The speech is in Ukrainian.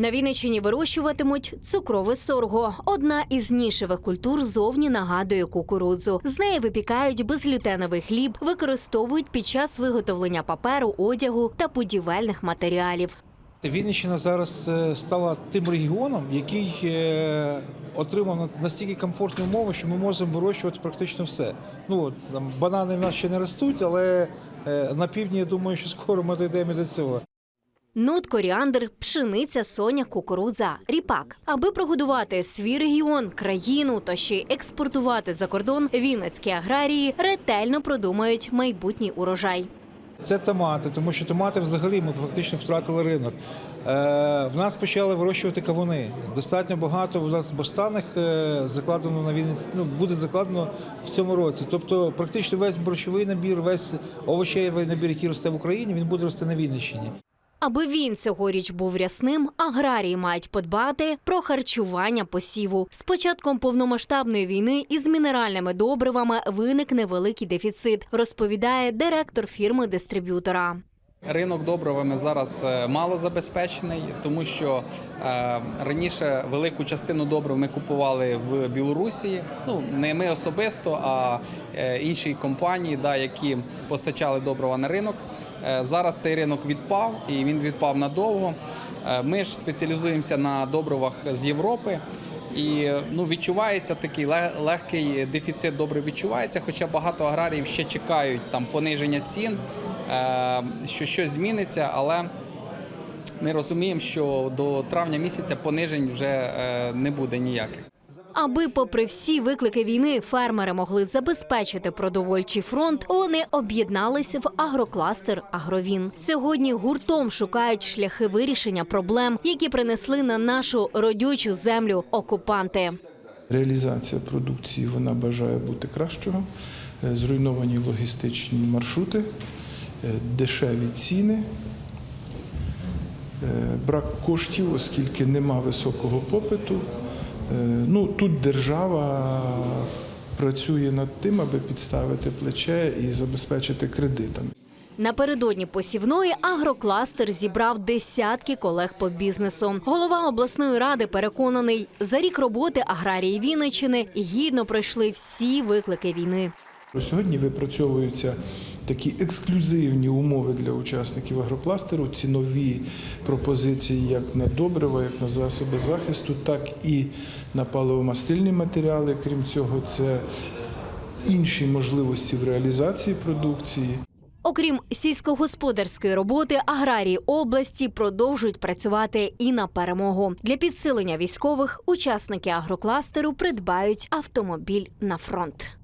На Вінниччині вирощуватимуть цукрове сорго. Одна із нішевих культур зовні нагадує кукурудзу. З неї випікають безглютеновий хліб, використовують під час виготовлення паперу, одягу та будівельних матеріалів. Вінниччина зараз е, стала тим регіоном, який е, отримав на- настільки комфортні умови, що ми можемо вирощувати практично все. Ну там банани в нас ще не ростуть, але е, на півдні я думаю, що скоро ми дійдемо до цього. Нут, коріандр, пшениця, соня, кукурудза, ріпак. Аби прогодувати свій регіон, країну та ще й експортувати за кордон, вінницькі аграрії ретельно продумають майбутній урожай. Це томати, тому що томати взагалі ми фактично втратили ринок. Е, в нас почали вирощувати кавуни. Достатньо багато в нас баштаних е, закладено на Вінниці, ну, буде закладено в цьому році. Тобто, практично весь борщовий набір, весь овочевий набір, який росте в Україні, він буде рости на Вінниччині. Аби він цьогоріч був рясним, аграрії мають подбати про харчування посіву. З початком повномасштабної війни із мінеральними добривами виник невеликий дефіцит, розповідає директор фірми дистриб'ютора. Ринок добривами зараз е, мало забезпечений, тому що е, раніше велику частину добрив ми купували в Білорусі. Ну не ми особисто, а е, інші компанії, да, які постачали добрива на ринок. Зараз цей ринок відпав і він відпав надовго. Ми ж спеціалізуємося на добривах з Європи. І ну відчувається такий ле- легкий дефіцит добре відчувається, хоча багато аграріїв ще чекають там пониження цін, що щось зміниться, але ми розуміємо, що до травня місяця понижень вже е, не буде ніяких. Аби, попри всі виклики війни, фермери могли забезпечити продовольчий фронт, вони об'єдналися в агрокластер Агровін. Сьогодні гуртом шукають шляхи вирішення проблем, які принесли на нашу родючу землю окупанти. Реалізація продукції вона бажає бути кращого. Е, Зруйновані логістичні маршрути, дешеві ціни, е, брак коштів, оскільки нема високого попиту. Е, Ну, тут держава працює над тим, аби підставити плече і забезпечити кредитами. Напередодні посівної агрокластер зібрав десятки колег по бізнесу. Голова обласної ради переконаний, за рік роботи аграрії Вінниччини гідно пройшли всі виклики війни. Сьогодні випрацьовуються такі ексклюзивні умови для учасників агрокластеру, цінові пропозиції як на добрива, як на засоби захисту, так і на паливомастильні матеріали. Крім цього, це інші можливості в реалізації продукції. Окрім сільськогосподарської роботи, аграрії області продовжують працювати і на перемогу. Для підсилення військових учасники агрокластеру придбають автомобіль на фронт.